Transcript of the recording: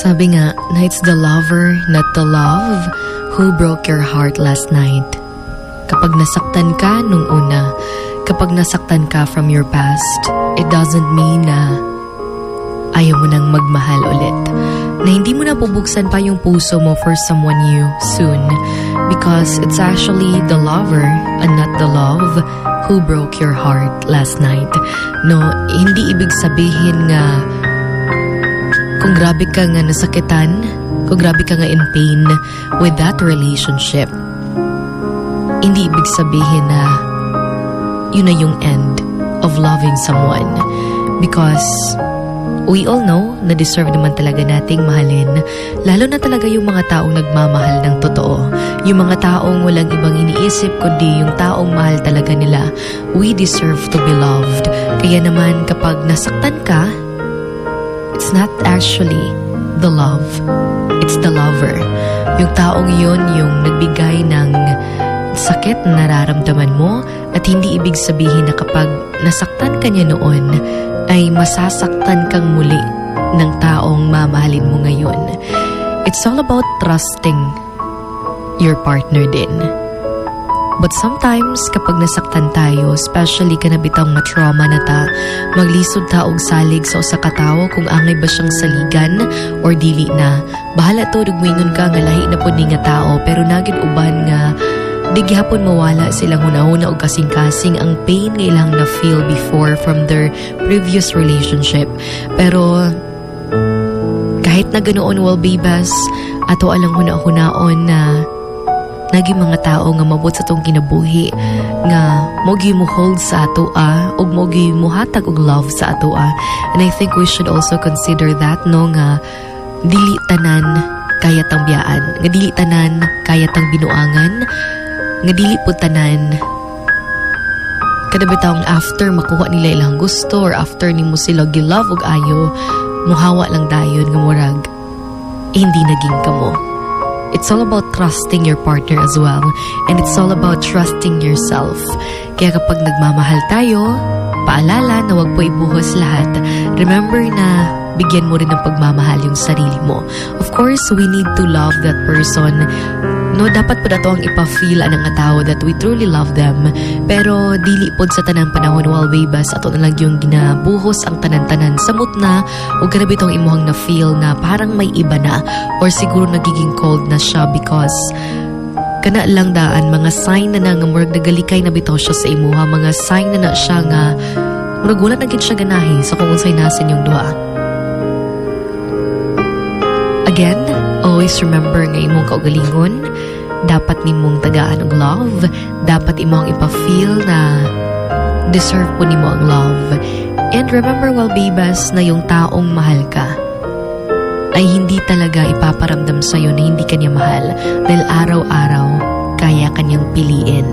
Sabi nga na it's the lover, not the love, who broke your heart last night. Kapag nasaktan ka nung una, kapag nasaktan ka from your past, it doesn't mean na ayaw mo nang magmahal ulit. Na hindi mo na bubuksan pa yung puso mo for someone new soon. Because it's actually the lover and not the love who broke your heart last night. No, hindi ibig sabihin nga kung grabe ka nga nasakitan, kung grabe ka nga in pain with that relationship, hindi ibig sabihin na yun na yung end of loving someone. Because we all know na deserve naman talaga nating mahalin. Lalo na talaga yung mga taong nagmamahal ng totoo. Yung mga taong walang ibang iniisip kundi yung taong mahal talaga nila. We deserve to be loved. Kaya naman kapag nasaktan ka, it's not actually the love. It's the lover. Yung taong yun yung nagbigay ng sakit na nararamdaman mo at hindi ibig sabihin na kapag nasaktan ka niya noon ay masasaktan kang muli ng taong mamahalin mo ngayon. It's all about trusting your partner din. But sometimes, kapag nasaktan tayo, especially ka na bitang matrauma na ta, maglisod ta og salig sa usa ka tawo kung angay ba siyang saligan or dili na. Bahala to dugmingon ka nga lahi na pud ni nga tao pero nagid uban nga di gihapon mawala silang hunahuna og kasing-kasing ang pain nga ilang na feel before from their previous relationship. Pero kahit na ganoon wal babas, ato alang huna-hunaon na naging mga tao nga mabot sa tong kinabuhi nga mogi mo hold sa atoa ug mogi mo hatag og love sa atoa and I think we should also consider that no nga dili tanan kaya tang biyaan. Nga dili tanan kaya tang binuangan. Nga dili pud tanan kada bitawng after makuha nila ilang gusto or after nimo sila gilove og ayo muhawa lang dayon nga murag hindi naging kamo It's all about trusting your partner as well. And it's all about trusting yourself. Kaya kapag nagmamahal tayo, paalala na wag po ibuhos lahat. Remember na bigyan mo rin ng pagmamahal yung sarili mo. Of course, we need to love that person. No, dapat po na ang ipa-feel ang nga tao that we truly love them. Pero dili pod sa tanang panahon while babas ato na lang yung ginabuhos ang tanan-tanan. Samot na o grabe itong imuhang na feel na parang may iba na or siguro nagiging cold na siya because kana lang daan mga sign na na nga murag nagalikay na bitaw siya sa imuha. Mga sign na na siya nga murag wala na siya ganahi sa kung unsay nasin yung duha. Again, always remember nga imong kaugalingon, dapat nimong tagaan og love, dapat imong ipa-feel na deserve po nimo ang love. And remember while babas na yung taong mahal ka ay hindi talaga ipaparamdam sa'yo na hindi kanya mahal dahil araw-araw kaya kanyang piliin.